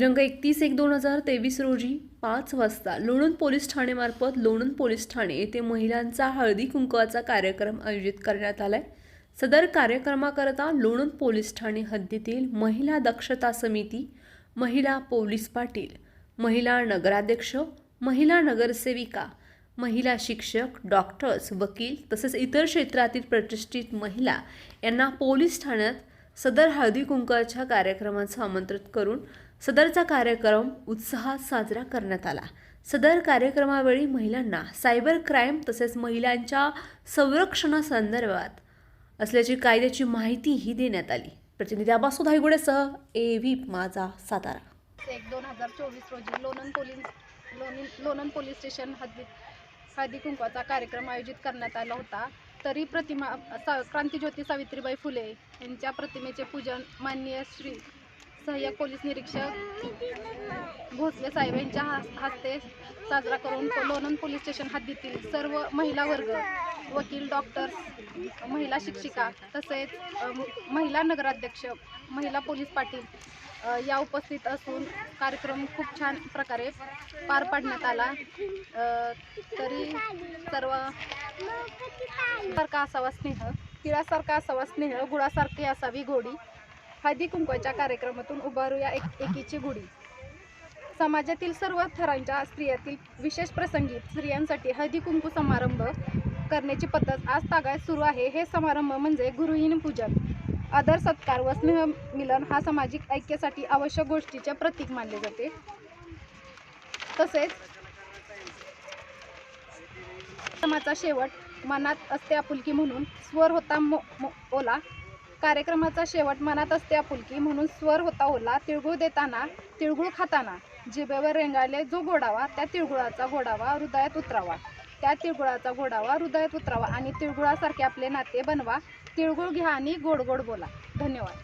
दिनांक एकतीस एक दोन हजार तेवीस रोजी पाच वाजता लोणंद पोलीस ठाणेमार्फत लोणंद पोलीस ठाणे येथे महिलांचा हळदी कुंकवाचा कार्यक्रम आयोजित करण्यात आला आहे सदर कार्यक्रमाकरता लोणंद पोलीस ठाणे हद्दीतील महिला दक्षता समिती महिला पोलीस पाटील महिला नगराध्यक्ष महिला नगरसेविका महिला शिक्षक डॉक्टर्स वकील तसेच इतर क्षेत्रातील प्रतिष्ठित महिला यांना पोलीस ठाण्यात सदर हळदी कुंकाच्या कार्यक्रमाचं आमंत्रित करून सदरचा कार्यक्रम उत्साहात साजरा करण्यात आला. सदर कार्यक्रमावेळी महिलांना सायबर क्राईम तसेच महिलांच्या संरक्षणासंदर्भात असल्याची कायद्याची माहितीही देण्यात आली. प्रतिनिधी आबासू धायगुडेसह ए व्ही माझा सातारा. एक दोन हजार चोवीस रोजी लोणंद पोलीस लोणी लोणंद पोलीस स्टेशन हद्दीत हळदी कुंकवाचा कार्यक्रम आयोजित करण्यात आला होता. तरी प्रतिमा सा क्रांतीज्योती सावित्रीबाई फुले यांच्या प्रतिमेचे पूजन माननीय श्री सहाय्यक पोलीस निरीक्षक भोसले साहेब यांच्या हस- हस्ते साजरा करून लोणंद पोलीस स्टेशन हद्दीतील सर्व महिला वर्ग वकील डॉक्टर्स महिला शिक्षिका तसेच महिला नगराध्यक्ष महिला पोलीस पाटील या उपस्थित असून कार्यक्रम खूप छान प्रकारे पार पाडण्यात आला. तरी सर्व सारखा असावा स्नेह तिळासारखा असावा स्नेह गुळासारखी असावी घोडी. हळदी कुंकवाच्या कार्यक्रमातून उभारूया एक एकीची गुढी. समाजातील सर्व थरांच्या स्त्रियातील विशेष प्रसंगी स्त्रियांसाठी हळदी कुंकू समारंभ करण्याची पद्धत आज तागायत सुरू आहे. हे समारंभ म्हणजे गुरुहीन पूजन आदर सत्कार व स्नेह मिलन हा सामाजिक ऐक्यासाठी आवश्यक गोष्टीचे प्रतीक मानले जाते. तसेच समाचा शेवट मनात असते आपुलकी म्हणून स्वर होता मो मो- ओला. कार्यक्रमाचा शेवट मनात असते आपुलकी म्हणून स्वर होता ओला तिळगुळ देताना तिळगुळ खाताना. जिभेवर रेंगाळले जो गोडावा त्या तिळगुळाचा गोडावा हृदयात उतरावा. त्या तिळगुळाचा गोडावा हृदयात उतरावा आणि तिळगुळासारखे आपले नाते बनवा. तिळगुळ घ्या आणि गोड गोड बोला. धन्यवाद.